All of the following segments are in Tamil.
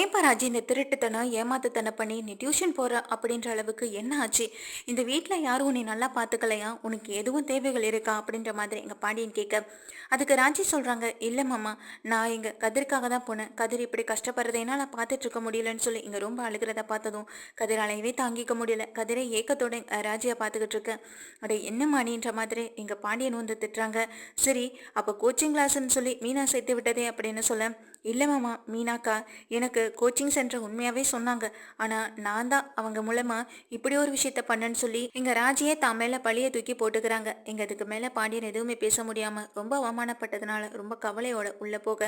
ஏன்பா ராஜி இந்த திருட்டுத்தனம் ஏமாத்துத்தனம் பண்ணி நீ டியூஷன் போற அப்படின்ற அளவுக்கு என்ன ஆச்சு? இந்த வீட்டில் யாரும் நீ நல்லா பார்த்துக்கலையா உனக்கு எதுவும் தேவைகள் இருக்கா? அப்படின்ற மாதிரி எங்கள் பாண்டியன் கேட்க அதுக்கு ராஜி சொல்கிறாங்க இல்லை மாமா நான் எங்கள் கதிர்க்காக தான் போனேன். கதிர் இப்படி கஷ்டப்படுறதை என்னால் பார்த்துட்டு இருக்க முடியலன்னு சொல்லி இங்கே ரொம்ப அழுகிறத பார்த்ததும் கதிர் அலையவே தாங்கிக்க முடியல. கதிரை ஏக்கத்தோட ராஜியை பார்த்துக்கிட்டு இருக்கேன் அட என்ன மாணின்ற மாதிரி எங்கள் பாண்டியன் வந்து திட்டுறாங்க. சரி அப்போ கோச்சிங் கிளாஸ்ன்னு சொல்லி மீனா சேர்த்து விட்டதே அப்படின்னு சொல்ல இல்லை மாமா மீனாக்கா எனக்கு கோச்சிங் சென்டர் உண்மையாகவே சொன்னாங்க. ஆனால் நான் தான் அவங்க மூலமாக இப்படி ஒரு விஷயத்த பண்ணேன்னு சொல்லி எங்கள் ராஜியே தான் மேலே பழியை தூக்கி போட்டுக்கிறாங்க. எங்கள் அதுக்கு மேலே பாண்டியன் எதுவுமே பேச முடியாமல் ரொம்ப அவமானப்பட்டதுனால ரொம்ப கவலையோட உள்ளே போக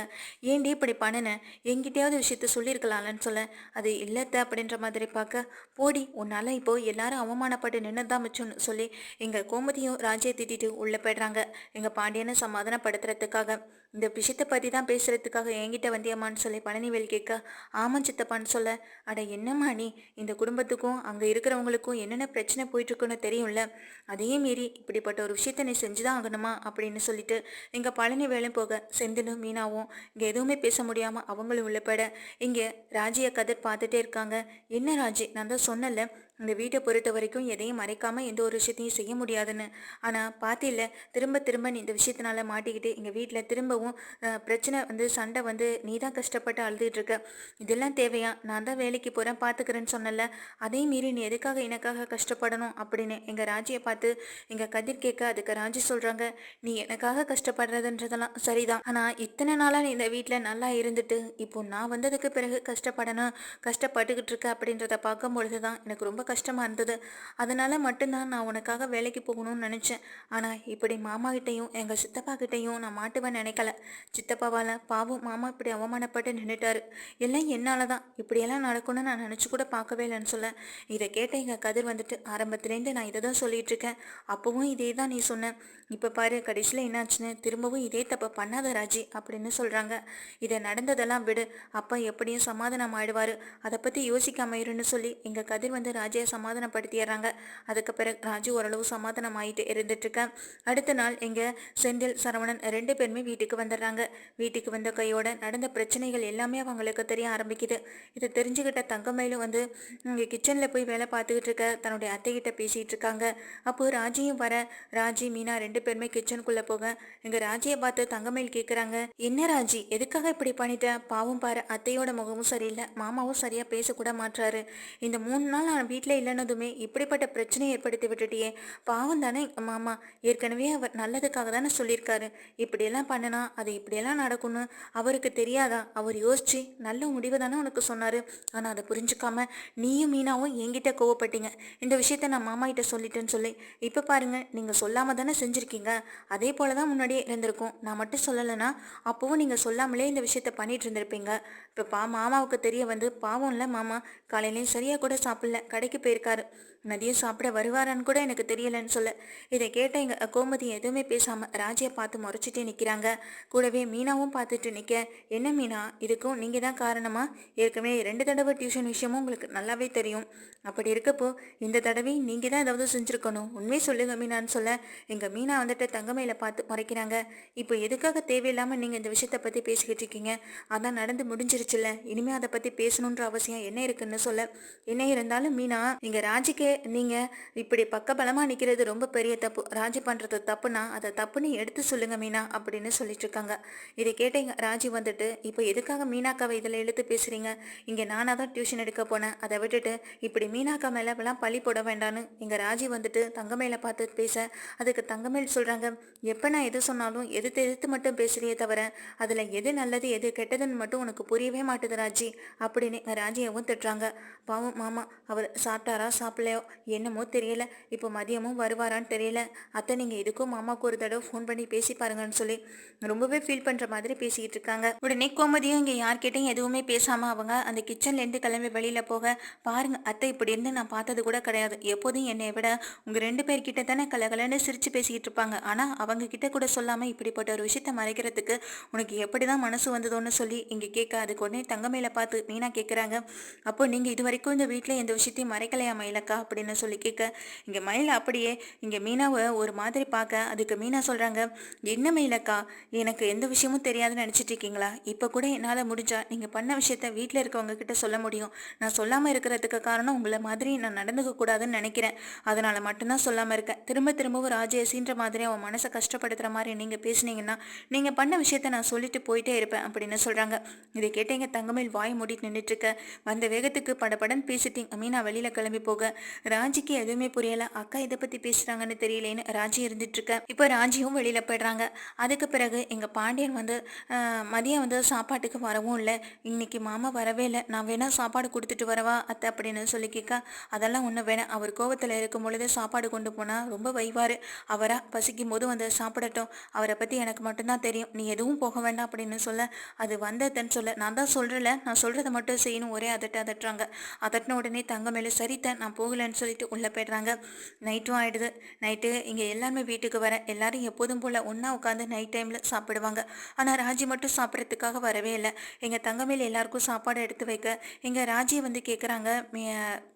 ஏண்டி இப்படி பண்ணினேன் எங்கிட்டயாவது விஷயத்த சொல்லியிருக்கலாம்லன்னு சொல்ல அது இல்லத்த? அப்படின்ற மாதிரி பார்க்க போடி உன்னால் இப்போ எல்லாரும் அவமானப்பட்டு நின்று தான் மிச்சம்னு சொல்லி எங்கள் கோமதியும் ராஜியை திட்டிட்டு உள்ளே போயிடுறாங்க. எங்கள் பாண்டியனை சமாதானப்படுத்துறதுக்காக. இந்த விஷயத்தை பற்றி தான் பேசுறதுக்காக என்கிட்ட வந்தியம்மான்னு சொல்லி பழனிவேல் கேட்க ஆமாம் சித்தப்பான்னு சொல்ல. அட என்னம்மா நீ? இந்த குடும்பத்துக்கும் அங்கே இருக்கிறவங்களுக்கும் என்னென்ன பிரச்சனை போயிட்டுருக்குன்னு தெரியும்ல? அதே மீறி இப்படிப்பட்ட ஒரு விஷயத்த நீ செஞ்சுதான் ஆகணுமா? அப்படின்னு சொல்லிட்டு இங்கே பழனிவேலும் போக செந்திலும் மீனாவும் இங்கே எதுவுமே பேச முடியாமல் அவங்களும் உள்ளப்பட இங்கே ராஜியை கதர் பார்த்துட்டே இருக்காங்க. என்ன ராஜி? நான் தான் சொன்னல இந்த வீட்டை பொறுத்த வரைக்கும் எதையும் மறைக்காமல் எந்த ஒரு விஷயத்தையும் செய்ய முடியாதுன்னு. ஆனால் பார்த்தில்ல திரும்ப திரும்ப நீ இந்த விஷயத்தினால மாட்டிக்கிட்டு எங்கள் வீட்டில் திரும்பவும் பிரச்சனை வந்து சண்டை வந்து நீ தான் கஷ்டப்பட்டு அழுதுகிட்டு இருக்க. இதெல்லாம் தேவையா? நான் தான் வேலைக்கு போகிறேன் பார்த்துக்கிறேன்னு சொன்னல அதே மீறி நீ எதுக்காக எனக்காக கஷ்டப்படணும் அப்படின்னு எங்கள் ராஜியை பார்த்து எங்கள் கதிர் கேட்க அதுக்கு ராஜி சொல்கிறாங்க நீ எனக்காக கஷ்டப்படுறதுன்றதெல்லாம் சரிதான். ஆனால் இத்தனை நாளாக நீ இந்த வீட்டில் நல்லா இருந்துட்டு இப்போ நான் வந்ததுக்கு பிறகு கஷ்டப்படணும் கஷ்டப்பட்டுக்கிட்டு இருக்க அப்படின்றத பார்க்கும் பொழுது தான் எனக்கு ரொம்ப கஷ்டமாக இருந்தது. அதனால் மட்டும்தான் நான் உனக்காக வேலைக்கு போகணும்னு நினச்சேன். ஆனால் இப்படி மாமா கிட்டேயும் எங்கள் சித்தப்பா கிட்டேயும் நான் மாட்டுவேன் நினைக்கல. சித்தப்பாவால் பாவம் மாமா இப்படி அவமானப்பட்டு நின்றுட்டாரு எல்லாம் என்னால் தான் இப்படியெல்லாம் நடக்கும்னு நான் நினச்சி கூட பார்க்கவே இல்லைன்னு சொல்ல. இதை கேட்ட எங்கள் கதிர் வந்துட்டு ஆரம்பத்துலேருந்து நான் இதை தான் சொல்லிட்டு இருக்கேன். அப்போவும் இதே தான் நீ சொன்ன. இப்போ பாரு கடைசியில் என்னாச்சுன்னு? திரும்பவும் இதே தப்பை பண்ணாத ராஜி அப்படின்னு சொல்கிறாங்க இதை நடந்ததெல்லாம் விடு. அப்பா எப்படியும் சமாதானம் ஆயிடுவார். அதை பற்றி யோசிக்காம இருன்னு சொல்லி எங்கள் கதிர் வந்து ராஜி ராஜையை சமாதானப்படுத்திடுறாங்க. அதுக்கு பிறகு ராஜு ஓரளவு சமாதானம் ஆகிட்டு இருந்துட்டுருக்கேன் அடுத்த நாள் எங்கள் செந்தில் சரவணன் ரெண்டு பேருமே வீட்டுக்கு வந்துடுறாங்க. வீட்டுக்கு வந்த கையோட நடந்த பிரச்சனைகள் எல்லாமே அவங்களுக்கு தெரிய ஆரம்பிக்குது. இதை தெரிஞ்சுக்கிட்ட தங்கமயிலும் வந்து இங்கே கிச்சனில் போய் வேலை பார்த்துக்கிட்டு இருக்க தன்னுடைய அத்தைகிட்ட பேசிகிட்டு இருக்காங்க அப்போ ராஜியும் வர ராஜி மீனா ரெண்டு பேருமே கிச்சனுக்குள்ளே போக எங்கள் ராஜியை பார்த்து தங்கமயில் கேட்குறாங்க என்ன ராஜி எதுக்காக இப்படி பண்ணிட்ட? பாவம் பாரு அத்தையோட முகமும் சரியில்லை மாமாவும் சரியாக பேசக்கூட மாட்டுறாரு இந்த மூணு நாள் நான் வீட்டில் வீட்டில் இல்லைனதுமே இப்படிப்பட்ட பிரச்சனையை ஏற்படுத்தி விட்டுட்டியே. பாவம் தானே மாமா. ஏற்கனவே அவர் நல்லதுக்காக தானே சொல்லியிருக்காரு. இப்படியெல்லாம் பண்ணனா அது இப்படியெல்லாம் நடக்கும்னு அவருக்கு தெரியாதா? அவர் யோசிச்சு நல்ல முடிவு தானே உனக்கு சொன்னார். ஆனால் அதை புரிஞ்சுக்காம நீயும் மீனாவும் என்கிட்ட கோவப்பட்டீங்க. இந்த விஷயத்த நான் மாமா கிட்ட சொல்லிட்டேன்னு சொல்லி இப்போ பாருங்க நீங்கள் சொல்லாமல் தானே செஞ்சுருக்கீங்க. அதே போல தான் முன்னாடியே இருந்திருக்கும். நான் மட்டும் சொல்லலைன்னா அப்போவும் நீங்கள் சொல்லாமலே இந்த விஷயத்த பண்ணிட்டு இருந்திருப்பீங்க. இப்போ பா மாமாவுக்கு தெரிய வந்து பாவம் இல்லை மாமா. காலையிலையும் சரியாக கூட சாப்பிடல. கடைக்கு போயிருக்காரு. மதியம் சாப்பிட வருவாரான்னு கூட எனக்கு தெரியலன்னு சொல்ல. இதை கேட்ட எங்கள் கோமதி எதுவுமே பேசாமல் ராஜியை பார்த்து முறைச்சிட்டே நிற்கிறாங்க கூடவே மீனாவும் பார்த்துட்டு நிற்க என்ன மீனா? இதுக்கும் நீங்கள் தான் காரணமா? ஏற்கனவே ரெண்டு தடவை டியூஷன் விஷயமும் உங்களுக்கு நல்லாவே தெரியும். அப்படி இருக்கப்போ இந்த தடவை நீங்கள் தான் ஏதாவது செஞ்சுருக்கணும். உண்மை சொல்லுங்க மீனான்னு சொல்ல. எங்கள் மீனா வந்துட்டு தங்கமையில பார்த்து முறைக்கிறாங்க. இப்போ எதுக்காக தேவையில்லாமல் நீங்கள் இந்த விஷயத்தை பற்றி பேசிக்கிட்டு இருக்கீங்க? அதான் நடந்து முடிஞ்சிருச்சுல்ல. இனிமேல் அதை பற்றி பேசணுன்ற அவசியம் என்ன இருக்குன்னு சொல்ல. என்ன இருந்தாலும் மீனா நீங்கள் ராஜிக்கே நீங்கள் இப்படி பக்கபலமாக நிற்கிறது ரொம்ப பெரிய தப்பு. ராஜி பண்ணுறது தப்புனா அதை தப்புன்னு எடுத்து சொல்லுங்கள் மீனா அப்படின்னு சொல்லிட்டு இருக்காங்க இதை கேட்டீங்க ராஜி வந்துட்டு இப்போ எதுக்காக மீனாக்காவை இதில் எழுத்து பேசுகிறீங்க இங்கே நானாக தான் டியூஷன் எடுக்க போனேன். அதை விட்டுட்டு இப்படி மீனாக்கா மேலே எல்லாம் பழி போட வேண்டான்னு இங்கே ராஜி வந்துட்டு தங்கமேல பார்த்து பேச அதுக்கு தங்கமேல் சொல்கிறாங்க எப்போ நான் எது சொன்னாலும் எது எதிர்த்து மட்டும் பேசுறியே தவிர அதில் எது நல்லது எது கெட்டதுன்னு மட்டும் உனக்கு புரியவே மாட்டுது ராஜி. அப்படின்னு எங்கள் ராஜியவும் திட்டுறாங்க. பாவம் மாமா அவர் சாப்பிட்டாரா சாப்பிடலையோ? என்னமோ தெரியல. இப்போ மதியமும் வருவாரான்னு தெரியல. அத்தை நீங்கள் இதுக்கும் மாமாவுக்கு ஒரு தடவை ஃபோன் பண்ணி பேசி பாருங்கன்னு சொல்லி ரொம்பவே ஃபீல் பண்ணுற மாதிரி பேசிக்கிட்டு இருக்காங்க. உடனே கோமதியும் இங்கே யார்கிட்டையும் எதுவுமே பேசாமல் அவங்க அந்த கிச்சன்லேருந்து கிளம்பி வெளியில் போக பாருங்க அத்தை இப்படி இருந்து நான் பார்த்தது கூட கிடையாது. எப்போதும் என்னை விட உங்கள் ரெண்டு பேர்கிட்ட தானே கலகலன்னு சிரித்து பேசிக்கிட்டு இருப்பாங்க. ஆனால் அவங்க கிட்ட கூட சொல்லாமல் இப்படிப்பட்ட ஒரு விஷயத்த மறைக்கிறதுக்கு உனக்கு எப்படி தான் மனசு வந்ததோன்னு சொல்லி இங்கே கேட்க அதுக்கு உடனே தங்கமையில பார்த்து மீனா கேட்குறாங்க அப்போ நீங்கள் இது வரைக்கும் இந்த வீட்டில் எந்த விஷயத்தையும் மறைக்கலையாம மறைக்கலையா மயிலக்கா அப்படின்னு சொல்லி கேட்க இங்கே மயில் அப்படியே இங்கே மீனாவை ஒரு மாதிரி பார்க்க அதுக்கு மீனா சொல்கிறாங்க என்ன மயிலக்கா எனக்கு எந்த விஷயமும் தெரியாதுன்னு நினச்சிட்டு இருக்கீங்களா? இப்போ கூட என்னால் முடிஞ்சா நீங்கள் பண்ண விஷயத்த வீட்டில் இருக்கவங்க கிட்ட சொல்ல முடியும். நான் சொல்லாமல் இருக்கிறதுக்கு காரணம் உங்களை மாதிரி நான் நடந்துக்க கூடாதுன்னு நினைக்கிறேன். அதனால் மட்டும்தான் சொல்லாமல் இருக்கேன். திரும்ப திரும்பவும் ராஜையை சீன்ற மாதிரி அவன் மனசை கஷ்டப்படுத்துகிற மாதிரி நீங்கள் பேசுனீங்கன்னா நீங்கள் பண்ண விஷயத்த நான் சொல்லிட்டு போயிட்டே இருப்பேன் அப்படின்னு சொல்கிறாங்க இதை கேட்டீங்க தங்கமேல் வாய் மூடிட்டு நின்றுட்டுருக்க வந்த வேகத்துக்கு படபடன்னு பேசிட்டீங்க மீனா வெளியில் கிளம்பி போக ராஜிக்கு எதுவுமே புரியல. அக்கா இதை பற்றி பேசுகிறாங்கன்னு தெரியலேன்னு ராஜி இருந்துட்டு இருக்க இப்போ ராஜியும் வெளியில் போயிடுறாங்க. அதுக்கு பிறகு எங்கள் பாண்டியன் வந்து மதியம் வந்து சாப்பாட்டுக்கு வரவும் இல்லை. இன்னைக்கு மாமா வரவே இல்லை. நான் வேணா சாப்பாடு கொடுத்துட்டு வரவா அத்தை அப்படின்னு சொல்லி கேட்க அதெல்லாம் ஒன்றும் வேணாம். அவர் கோவத்தில் இருக்கும் பொழுது சாப்பாடு கொண்டு போனால் ரொம்ப வைவார். அவரா பசிக்கும் போது வந்து சாப்பிடட்டும். அவரை பற்றி எனக்கு மட்டும்தான் தெரியும். நீ எதுவும் போக வேண்டாம் அப்படின்னு சொல்ல அது வந்ததுன்னு சொல்ல. நான் தான் சொல்கிறல நான் சொல்கிறத மட்டும் செய்யணும். ஒரே அதட்ட அதட்டுறாங்க. அதட்டின உடனே தங்க மேலே சரித்த நான் போகலைன்னு சொல்லிட்டு உள்ளே போயிடுறாங்க. நைட்டும் ஆகிடுது நைட்டு இங்கே எல்லாருமே வீட்டுக்கு வர எல்லாரும் எப்போதும் போல் ஒன்றா உட்காந்து நைட் டைமில் சாப்பிடுவாங்க. ஆனால் ராஜி மட்டும் சாப்பிட்றதுக்காக வரவே இல்லை. எங்கள் தங்கமேல் எல்லாருக்கும் சாப்பாடு எடுத்து வைக்க எங்கள் ராஜியை வந்து கேட்குறாங்க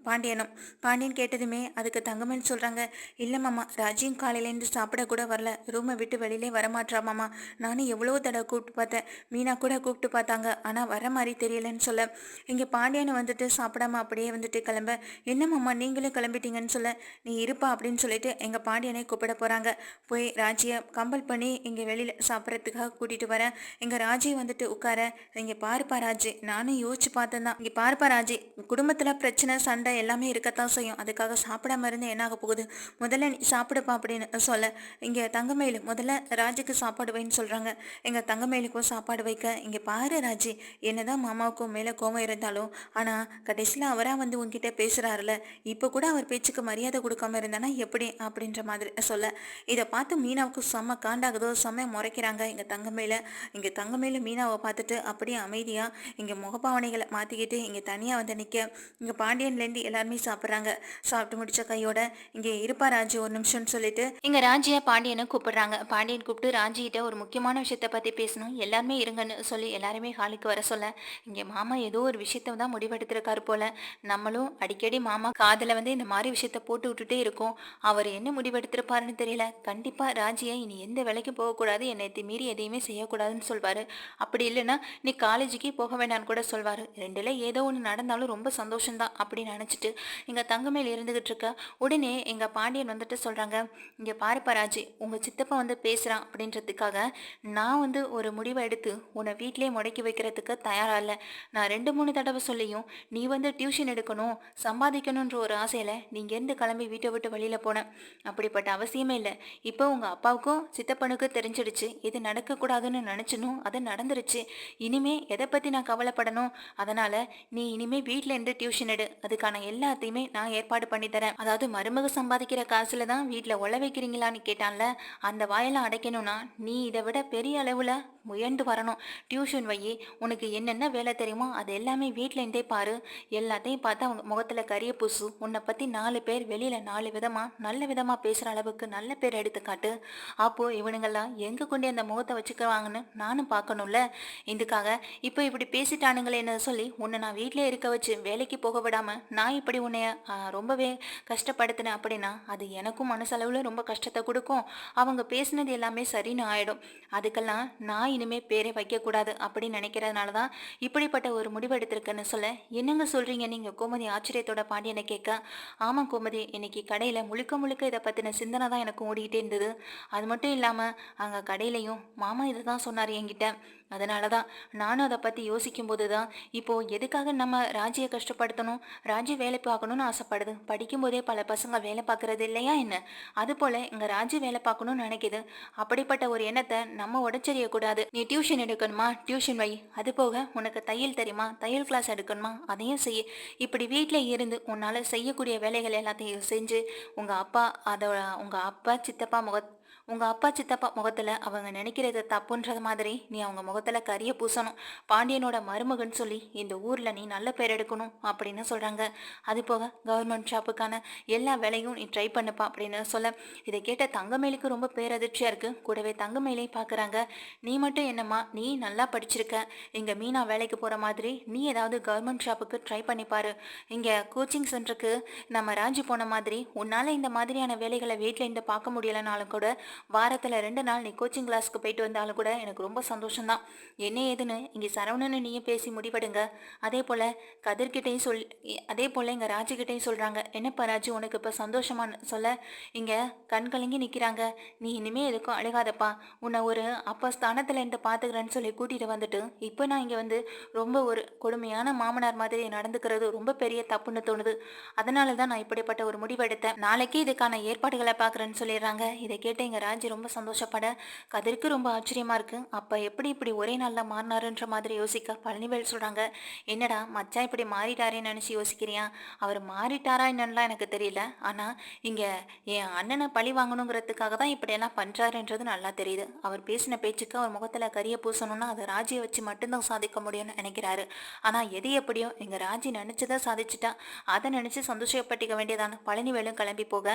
பாண்டியனும். பாண்டியன் கேட்டதுமே அதுக்கு தங்கமேல் சொல்கிறாங்க இல்லை மாமா ராஜியும் காலையிலேருந்து சாப்பிட கூட வரல. ரூமை விட்டு வெளியிலே வரமாட்டா மாமா. நானும் எவ்வளோ தடவை கூப்பிட்டு பார்த்தேன். மீனா கூட கூப்பிட்டு பார்த்தாங்க. ஆனால் வர மாதிரி தெரியலன்னு சொல்ல இங்கே பாண்டியனை வந்துட்டு சாப்பிடாம அப்படியே வந்துட்டு கிளம்ப. என்ன மாமா நீங்களும் கிளம்பிட்டீங்கன்னு சொல்ல நீ இருப்பா அப்படின்னு சொல்லிட்டு எங்கள் பாண்டியனை கூப்பிட போகிறாங்க போய் ராஜியை கம்பல் பண்ணி இங்கே வெளியில் சாப்பிட்றதுக்காக கூட்டிகிட்டு வரேன் எங்கள் ராஜி வந்துட்டு உட்கார இங்கே பாருப்பா ராஜி நானும் யோசிச்சு பார்த்தேன் தான் இங்கே பாருப்பா ராஜி குடும்பத்தில் பிரச்சனை சண்டை எல்லாமே இருக்கத்தான் செய்யும். அதுக்காக சாப்பிடாம இருந்து என்ன ஆக போகுது? முதல்ல நீ சாப்பிடுப்பா அப்படின்னு சொல்ல இங்கே தங்கமேலு முதல்ல ராஜுக்கு சாப்பாடு வைன்னு சொல்கிறாங்க எங்கள் தங்கமேலுக்கும் சாப்பாடு வைக்க. இங்கே பாரு ராஜி என்னதான் மாமாவுக்கும் மேலே கோவம் இருந்தாலும் ஆனால் கடைசியில் அவராக வந்து உங்ககிட்ட பேசுகிறாருல இப்போ கூட அவர் பேச்சுக்கு மரியாதை கொடுக்காம இருந்தானா எப்படி அப்படின்ற மாதிரி சொல்ல. இதை பார்த்து மீனாவுக்கு செம்ம காண்டாகுதோ செம்ம முறைக்கிறாங்க. எங்கள் தங்கமையில் இங்கே தங்கமையில் மீனாவை பார்த்துட்டு அப்படியே அமைதியாக இங்கே முகப்பாவனைகளை மாற்றிக்கிட்டு இங்கே தனியாக வந்து நிற்க இங்கே பாண்டியன்லேருந்து எல்லாருமே சாப்பிட்றாங்க. சாப்பிட்டு முடிச்ச கையோட இங்கே இருப்பா ராஜி ஒரு நிமிஷம்னு சொல்லிட்டு இங்கே ராஜியை பாண்டியனை கூப்பிடுறாங்க. பாண்டியன் கூப்பிட்டு ராஜிகிட்ட ஒரு முக்கியமான விஷயத்தை பற்றி பேசணும். எல்லாருமே இருங்கன்னு சொல்லி எல்லாருமே ஹாலுக்கு வர சொல்ல. இங்கே மாமா ஏதோ ஒரு விஷயத்த தான் முடிவெடுத்திருக்காரு போல. நம்மளும் அடிக்கடி மாமா காதில் வந்து இந்த மாதிரி விஷயத்த போட்டு விட்டுட்டே இருக்கோம். அவர் என்ன முடிவெடுத்திருப்பாருன்னு தெரியல. கண்டிப்பாக ராஜியை இனி எந்த வேலைக்கும் போகக்கூடாது. என்னை மீறி எதையுமே செய்யக்கூடாதுன்னு சொல்வார். அப்படி இல்லைன்னா நீ காலேஜுக்கே போக வேண்டாம்னு கூட சொல்வார். ரெண்டுல ஏதோ ஒன்று நடந்தாலும் ரொம்ப சந்தோஷம்தான் அப்படின்னு நினச்சிட்டு எங்கள் தங்கமேல் இருந்துகிட்டு இருக்க உடனே எங்கள் பாண்டியன் வந்துட்டு சொல்கிறாங்க இங்கே பாருப்பா ராஜி உங்கள் சித்தப்பா வந்து பேசுகிறான் அப்படின்றதுக்காக நான் வந்து ஒரு முடிவை எடுத்து உன்னை வீட்டிலே முடக்கி வைக்கிறதுக்கு தயாராக இல்லை. நான் ரெண்டு மூணு தடவை சொல்லியும் நீ வந்து டியூஷன் எடுக்கணும் சம்பாதிக்கணுன்ற ஒரு ஆசையில் நீங்கள் இருந்து கிளம்பி வீட்டை விட்டு வெளியில் போனேன் அப்படிப்பட்ட அவசியமே இல்லை. இப்போ உங்கள் அப்பாவுக்கும் சித்தப்பனுக்கும் தெரிஞ்சிடுச்சு. இது நடக்கக்கூடாதுன்னு நினச்சினும் அது நடந்துருச்சு. இனிமே எதை பற்றி நான் கவலைப்படணும்? அதனால் நீ இனிமே வீட்டில் இருந்து டியூஷன் எடு. அதுக்கான எல்லாத்தையுமே நான் ஏற்பாடு பண்ணி தரேன். அதாவது மருமக சம்பாதிக்கிற காசில் தான் வீட்டில் உழ வைக்கிறீங்களான்னு கேட்டான்ல. அந்த வாயெல்லாம் அடைக்கணும்னா நீ இதை விட பெரிய அளவில் முயன்று வரணும். டியூஷன் வையே உனக்கு என்னென்ன வேலை தெரியுமோ அது எல்லாமே வீட்டில் இருந்தே பாரு. எல்லாத்தையும் பார்த்து அவங்க முகத்தில் கரிய பூசு. உன்னை பற்றி நாலு பேர் வெளியில் நாலு விதமாக நல்ல விதமாக பேசுகிற அளவுக்கு நல்ல பேர் எடுத்துக்காட்டு அப்போது இவனுங்கள்லாம் எங்கே கொண்டு அந்த முகத்தை வச்சுக்குவாங்கன்னு நானும் பார்க்கணும்ல. இதுக்காக இப்போ இப்படி பேசிட்டானுங்களேன்னு சொல்லி உன்னை நான் வீட்டிலே இருக்க வச்சு வேலைக்கு போக விடாமல் நான் இப்படி உன்னைய ரொம்பவே கஷ்டப்படுத்தினேன் அப்படின்னா அது எனக்கும் மனசளவில் ரொம்ப கஷ்டத்தை கொடுக்கும். அவங்க பேசினது எல்லாமே சரின்னு ஆகிடும் அதுக்கெல்லாம் நான் இனிமே பேரை வைக்கக்கூடாது அப்படின்னு நினைக்கிறதுனால தான் இப்படிப்பட்ட ஒரு முடிவு எடுத்திருக்கேன்னு சொல்ல என்னங்க சொல்கிறீங்க நீங்கள் கோமதி ஆச்சரியத்தோட பாண்டியனை கேட்க ஆமாம் கோமதி இன்னைக்கு கடையில் முழுக்க முழுக்க இதை பற்றின சிந்தனை தான் எனக்கு ஓடிக்கிட்டே இருந்தது. அது மட்டும் இல்லாமல் அங்கே கடையிலையும் மாமா இதை தான் சொன்னார் என்கிட்ட. அதனால தான் நானும் அதை பற்றி யோசிக்கும்போது தான் இப்போது எதுக்காக நம்ம ராஜியை கஷ்டப்படுத்தணும்? ராஜி வேலை பார்க்கணும்னு ஆசைப்படுது. படிக்கும்போதே பல பசங்க வேலை பார்க்கறது இல்லையா என்ன? அதுபோல் இங்கே ராஜி வேலை பார்க்கணும்னு நினைக்கிது. அப்படிப்பட்ட ஒரு எண்ணத்தை நம்ம உடச்செறியக்கூடாது நீ டியூஷன் எடுக்கணுமா? டியூஷன் வை. அது போக உனக்கு தையல் தெரியுமா? தையல் கிளாஸ் எடுக்கணுமா? அதையும் செய்ய இப்படி வீட்டில் இருந்து உன்னால் செய்யக்கூடிய வேலைகள் எல்லாத்தையும் செஞ்சு உங்கள் அப்பா அதோட உங்கள் அப்பா சித்தப்பா முக உங்கள் அப்பா சித்தப்பா முகத்தில் அவங்க நினைக்கிறது தப்புன்றது மாதிரி நீ அவங்க முகத்தில் கரிய பூசணும். பாண்டியனோட மருமகன் சொல்லி இந்த ஊரில் நீ நல்ல பேர் எடுக்கணும் அப்படின்னு சொல்கிறாங்க அது போக கவர்மெண்ட் ஷாப்புக்கான எல்லா வேலையும் நீ ட்ரை பண்ணுப்பா அப்படின்னு சொல்ல இதை கேட்ட தங்கமேலுக்கு ரொம்ப பேரதிர்ச்சியாக இருக்குது கூடவே தங்கமேலையும் பார்க்குறாங்க நீ மட்டும் என்னம்மா நீ நல்லா படிச்சிருக்க. இங்கே மீனா வேலைக்கு போகிற மாதிரி நீ ஏதாவது கவர்மெண்ட் ஷாப்புக்கு ட்ரை பண்ணிப்பாரு இங்கே கோச்சிங் சென்டருக்கு நம்ம ராஞ்சி போன மாதிரி உன்னால் இந்த மாதிரியான வேலைகளை வீட்டில் இருந்து பார்க்க முடியலனாலும் கூட வாரத்தில் ரெண்டு நாள் நீ கோச்சிங் கிளாஸ்க்கு போயிட்டு வந்தாலும் கூட எனக்கு ரொம்ப சந்தோஷம்தான். என்ன ஏதுன்னு இங்கே சரவணன்னு நீயும் பேசி முடிவெடுங்க. அதே போல் கதிர்கிட்டையும் சொல் அதே போல் இங்கே ராஜுக்கிட்டையும் சொல்கிறாங்க என்னப்பா ராஜு உனக்கு இப்போ சந்தோஷமான்னு சொல்ல? இங்கே கண் கலங்கி நிற்கிறாங்க நீ இனிமே எதுக்கும் அழுகாதப்பா. உன்னை ஒரு அப்பா ஸ்தானத்தில் இருந்து பார்த்துக்கிறேன்னு சொல்லி கூட்டிகிட்டு வந்துட்டு இப்போ நான் இங்கே வந்து ரொம்ப ஒரு கொடுமையான மாமனார் மாதிரி நடந்துக்கிறது ரொம்ப பெரிய தப்புன்னு தோணுது. அதனால தான் நான் இப்படிப்பட்ட ஒரு முடிவெடுத்தேன். நாளைக்கே நாளைக்கு இதுக்கான ஏற்பாடுகளை பார்க்குறேன்னு சொல்லிடுறாங்க. இதை கேட்டு இங்கே ராஜி ரொம்ப சந்தோஷப்பட கதிருக்கு ரொம்ப ஆச்சரியமா இருக்கு. அப்போ எப்படி இப்படி ஒரே நாளில் மாறினாருன்ற மாதிரி யோசிக்க பழனிவேல் சொல்கிறாங்க என்னடா மச்சான் இப்படி மாறிட்டாரேன்னு நினச்சி யோசிக்கிறியா? அவர் மாறிட்டாரா என்னன்னுலாம் எனக்கு தெரியல. ஆனால் இங்கே என் அண்ணனை பழி வாங்கணுங்கிறதுக்காக தான் இப்படியெல்லாம் பண்ணுறாருன்றது நல்லா தெரியுது. அவர் பேசின பேச்சுக்கு அவர் முகத்தில் கரியை பூசணும்னா அதை ராஜியை வச்சு மட்டும்தான் சாதிக்க முடியும்னு நினைக்கிறாரு. ஆனால் எது எப்படியோ எங்கள் ராஜி நினச்சதை சாதிச்சுட்டா அதை நினச்சி சந்தோஷப்பட்டிக்க வேண்டியதான. பழனிவேலும் கிளம்பி போக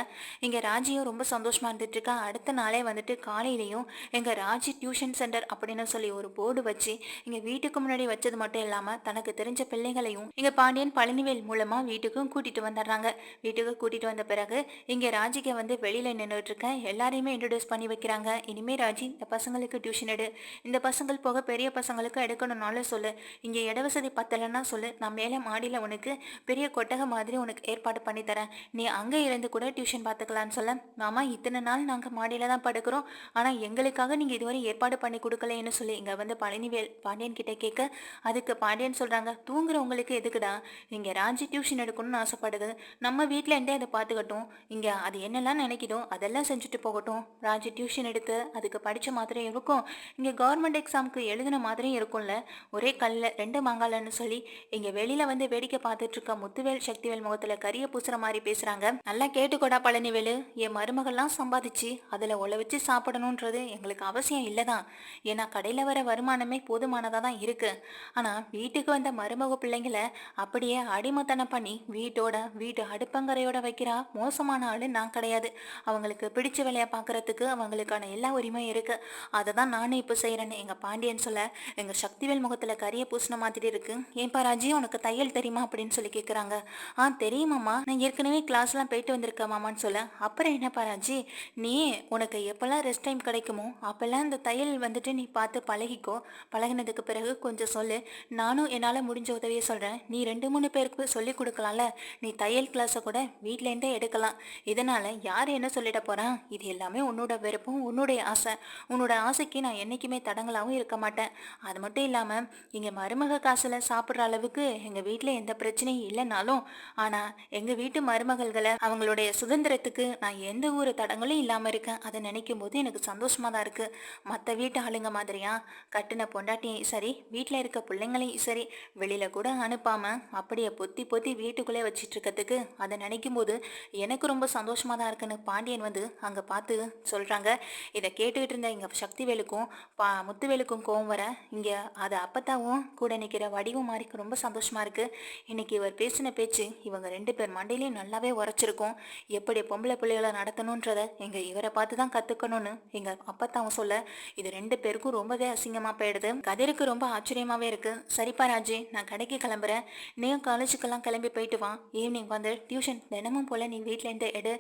இங்கே ராஜியும் ரொம்ப சந்தோஷமாக இருந்துட்டு இருக்கா. அடுத்த நாள் நாளே வந்துட்டு காலையிலையும் எங்கள் ராஜி டியூஷன் சென்டர் அப்படின்னு சொல்லி ஒரு போர்டு வச்சு இங்கே வீட்டுக்கு முன்னாடி வச்சது மட்டும் இல்லாமல் தனக்கு தெரிஞ்ச பிள்ளைகளையும் இங்கே பாண்டியன் பழனிவேல் மூலமாக வீட்டுக்கும் கூட்டிகிட்டு வந்துடுறாங்க. வீட்டுக்கு கூட்டிகிட்டு வந்த பிறகு இங்கே ராஜிக்கு வந்து வெளியில் நின்றுட்டு எல்லாரையுமே இன்ட்ரடியூஸ் பண்ணி வைக்கிறாங்க. இனிமேல் ராஜி இந்த பசங்களுக்கு டியூஷன் எடு. இந்த பசங்கள் போக பெரிய பசங்களுக்கு எடுக்கணும்னாலும் சொல்லு. இங்கே இட வசதி பத்தலைன்னா சொல்லு. நான் மேலே மாடியில் உனக்கு பெரிய கொட்டகை மாதிரி உனக்கு ஏற்பாடு பண்ணி தரேன். நீ அங்கே இருந்து கூட டியூஷன் பார்த்துக்கலான்னு சொல்ல. மாமா இத்தனை நாள் நாங்கள் மாடியில் தான் படுக்கிறோம். ஆனால் எங்களுக்காக நீங்கள் இதுவரை ஏற்பாடு பண்ணி கொடுக்கலன்னு சொல்லி இங்கே வந்து பழனிவேல் பாண்டியன் கிட்ட கேட்க அதுக்கு பாண்டியன் சொல்கிறாங்க தூங்குறவங்களுக்கு எதுக்குடா? இங்கே ராஜி டியூஷன் எடுக்கணும்னு ஆசைப்படுது. நம்ம வீட்டில் இருந்தே அதை பார்த்துக்கட்டும். இங்கே அது என்னெல்லாம் நினைக்கிதோ அதெல்லாம் செஞ்சுட்டு போகட்டும். ராஜி டியூஷன் எடுத்து அதுக்கு படித்த மாதிரி இருக்கும். இங்கே கவர்மெண்ட் எக்ஸாமுக்கு எழுதின மாதிரியும் இருக்கும்ல. ஒரே கல்லில் ரெண்டு மாங்காலன்னு சொல்லி இங்கே வெளியில் வந்து வேடிக்கை பார்த்துட்டு இருக்க முத்துவேல் சக்திவேல் முகத்தில் கரிய பூசுற மாதிரி பேசுகிறாங்க நல்லா கேட்டுக்கோடா பழனிவேலு. என் மருமகள்லாம் சம்பாதிச்சு அதில் உள்ள வச்சு சாப்பிடணுன்றது எங்களுக்கு அவசியம் இல்லை தான் ஏன்னா கடையில் வர வருமானமே போதுமானதாக தான் இருக்குது ஆனால் வீட்டுக்கு வந்த மருமக பிள்ளைங்களை அப்படியே அடிமத்தனம் பண்ணி வீட்டோட வீட்டு அடுப்பங்கரையோட வைக்கிறா மோசமான ஆளு நான் கிடையாது. அவங்களுக்கு பிடிச்ச வேலையை பார்க்கறதுக்கு அவங்களுக்கான எல்லா உரிமையும் இருக்குது அதை தான் நானும் இப்போ செய்கிறேன்னு எங்கள் பாண்டியன் சொல்ல எங்கள் சக்திவேல் முகத்தில் கரிய பூசின மாதிரி இருக்கு. ஏன்பா ராஜி உனக்கு தையல் தெரியுமா அப்படின்னு சொல்லி கேட்குறாங்க ஆ தெரியுமாம்மா நான் ஏற்கனவே கிளாஸ்லாம் போயிட்டு வந்திருக்கேன் மாமான்னு சொல்ல. அப்புறம் என்னப்பா ராஜி? நீ உனக்கு எப்போல்லாம் ரெஸ்ட் டைம் கிடைக்குமோ அப்போல்லாம் இந்த தையல் வந்துட்டு நீ பார்த்து பழகிக்கோ. பழகினதுக்கு பிறகு கொஞ்சம் சொல்லு. நானும் என்னால் முடிஞ்ச உதவியை சொல்கிறேன் நீ ரெண்டு மூணு பேருக்கு சொல்லிக் கொடுக்கலாம்ல? நீ தையல் கிளாஸை கூட வீட்டிலேருந்தே எடுக்கலாம். இதனால் யார் என்ன சொல்லிட போகிறான் இது எல்லாமே உன்னோட விருப்பம் உன்னுடைய ஆசை. உன்னோட ஆசைக்கு நான் என்றைக்குமே தடங்களாகவும் இருக்க மாட்டேன். அது மட்டும் இல்லாமல் இங்கே மருமக காசில் சாப்பிட்ற அளவுக்கு எங்கள் வீட்டில் எந்த பிரச்சனையும் இல்லைனாலும் ஆனால் எங்கள் வீட்டு மருமகள்களை அவங்களுடைய சுதந்திரத்துக்கு நான் எந்த ஒரு தடங்களும் இல்லாமல் இருக்கேன். அதை நினைக்கும் போது எனக்கு சந்தோஷமாக தான் இருக்குது மற்ற வீட்டு ஆளுங்க மாதிரியா? கட்டின பொண்டாட்டியும் சரி வீட்டில் இருக்க பிள்ளைங்களையும் சரி வெளியில் கூட அனுப்பாமல் அப்படியே பொத்தி பொத்தி வீட்டுக்குள்ளே வச்சிட்டு இருக்கிறதுக்கு அதை நினைக்கும் போது எனக்கு ரொம்ப சந்தோஷமாக தான் இருக்குன்னு பாண்டியன் வந்து அங்கே பார்த்து சொல்கிறாங்க இதை கேட்டுக்கிட்டு இருந்த எங்கள் சக்திவேலுக்கும் பா முத்துவேலுக்கும் கோவம் வர இங்கே அதை அப்பத்தாவும் கூட நிற்கிற வடிவும் மாறிக்கு ரொம்ப சந்தோஷமாக இருக்குது இன்னைக்கு இவர் பேசின பேச்சு இவங்க ரெண்டு பேர் மண்டையிலையும் நல்லாவே உரைச்சிருக்கும் எப்படி பொம்பளை பிள்ளைகளை நடத்தணுன்றதை எங்கள் இவரை பார்த்து தான் கற்றுக்கணும்னு எங்கள் அப்பத்தாவும் சொல்ல இது ரெண்டு பேருக்கும் ரொம்பவே அசிங்கமாக போயிடுது. கதிருக்கு ரொம்ப ஆச்சரியமாகவே இருக்குது சரிப்பா ராஜி நான் கடைக்கு கிளம்புறேன். நீயும் காலேஜுக்கெல்லாம் கிளம்பி போயிட்டு வா. ஈவினிங் வந்து டியூஷன் தினமும் போல் நீ வீட்டிலேருந்தே எடு.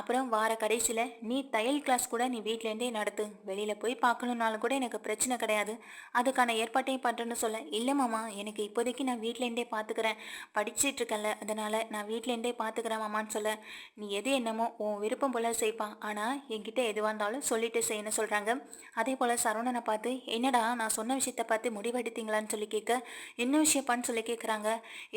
அப்புறம் வார கடைசியில் நீ தையல் கிளாஸ் கூட நீ வீட்டிலேருந்தே நடத்து. வெளியில் போய் பார்க்கணுன்னாலும் கூட எனக்கு பிரச்சனை கிடையாது. அதுக்கான ஏற்பாட்டையும் பண்ணுறேன்னு சொல்ல இல்லை மாமா எனக்கு இப்போதைக்கு நான் வீட்டிலேருந்தே பார்த்துக்கிறேன் படிச்சிட்டு இருக்கல அதனால் நான் வீட்டிலேருந்தே பார்த்துக்கிறேன் மாமான்னு சொல்ல நீ எது என்னமோ உன் விருப்பம் போல் செய்ப்பா. ஆனால் என்கிட்ட எதுவாக இருந்தாலும் சொல்லிட்டு செய்யணும்னு சொல்கிறாங்க அதே போல் சரவணனை பார்த்து என்னடா நான் சொன்ன விஷயத்த பார்த்து முடிவெடுத்தீங்களான்னு சொல்லி கேட்க என்ன விஷயப்பான்னு சொல்லி கேட்குறாங்க.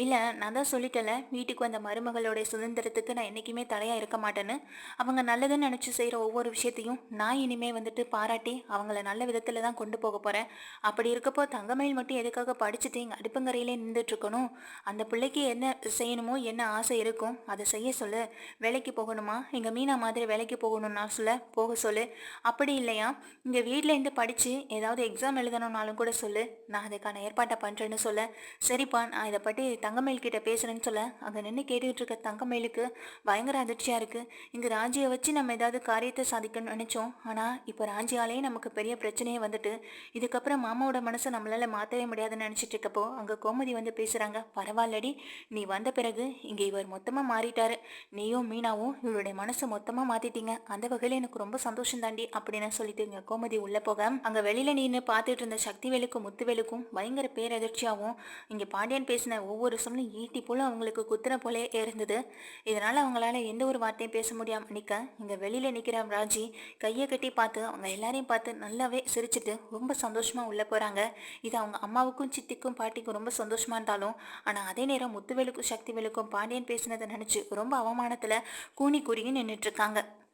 இல்லை நான் தான் சொல்லிட்டல வீட்டுக்கு வந்த மருமகளுடைய சுதந்திரத்துக்கு நான் என்றைக்குமே தடையாக இருக்க மாட்டேன்னு. அவங்க நல்லதுன்னு நினச்சி செய்கிற ஒவ்வொரு விஷயத்தையும் நான் இனிமேல் வந்துட்டு பாராட்டி அவங்கள நல்ல விதத்தில் தான் கொண்டு போக போகிறேன் அப்படி இருக்கப்போ தங்கமயில் மட்டும் எதுக்காக படிச்சுட்டு இங்கே அடுப்பங்கரையிலே நின்றுட்டுருக்கணும் அந்த பிள்ளைக்கு என்ன செய்யணுமோ என்ன ஆசை இருக்கும் அதை செய்ய சொல்லு. வேலைக்கு போகணுமா? எங்கள் மீனா மாதிரி வேலைக்கு போகணும்னா சொல்ல போக சொல்லு. அப்படி இல்லையா? இங்கே வீட்டிலேருந்து படித்து ஏதாவது எக்ஸாம் எழுதணும்னாலும் கூட சொல்லு. நான் அதுக்கான ஏற்பாட்டை பண்ணுறேன்னு சொல்ல. சரிப்பா நான் இதை பற்றி தங்கமயில் கிட்ட பேசுகிறேன்னு சொல்ல. அங்கே நின்று கேட்டுக்கிட்டு இருக்க தங்கமயிலுக்கு பயங்கர அதிர்ச்சியாக இருக்குது இங்கே ராஜியை வச்சு நம்ம ஏதாவது காரியத்தை சாதிக்கணும்னு நினச்சோம். ஆனால் இப்போ ராஜியாலேயே நமக்கு பெரிய பிரச்சனையே வந்துட்டு இதுக்கப்புறம் மாமாவோட மனசை நம்மளால் மாற்றவே முடியாதுன்னு நினச்சிட்டு இருக்கப்போ அங்கே கோமதி வந்து பேசுகிறாங்க பரவாயில்லடி நீ வந்த பிறகு இங்கே இவர் மொத்தமாக மாறிட்டாரு. நீயும் மீனாவும் இவருடைய மனசை மொத்தமாக மாற்றிட்டீங்க அந்த வகையில் எனக்கு ரொம்ப சந்தோஷம் தாண்டி அப்படின்னு சொல்லிட்டு இங்க கோமதி உள்ளே போக அங்கே வெளியில் நின்று பார்த்துட்டு இருந்த சக்திவேலுக்கும் முத்துவேலுக்கும் பயங்கர பேரதிர்ச்சியாகவும் இங்கே பாண்டியன் பேசின ஒவ்வொரு சொல்லும் ஈட்டி போல அவங்களுக்கு குத்துன போலே இருந்தது. இதனால் அவங்களால எந்த ஒரு வார்த்தையும் பேச முடியாமல் நிற்க இங்கே வெளியில் நிற்கிற ராஜி கையை கட்டி பார்த்து அவங்க எல்லாரையும் பார்த்து நல்லாவே சிரிச்சிட்டு ரொம்ப சந்தோஷமாக உள்ளே போகிறாங்க இது அவங்க அம்மாவுக்கும் சித்திக்கும் பாட்டிக்கும் ரொம்ப சந்தோஷமாக இருந்தாலும் ஆனால் அதே நேரம் முத்துவேலுக்கும் சக்திவேலுக்கும் பாண்டியன் பேசினதை நினச்சி ரொம்ப அவமானத்தில் கூனி குறுகி நின்றுட்டுருக்காங்க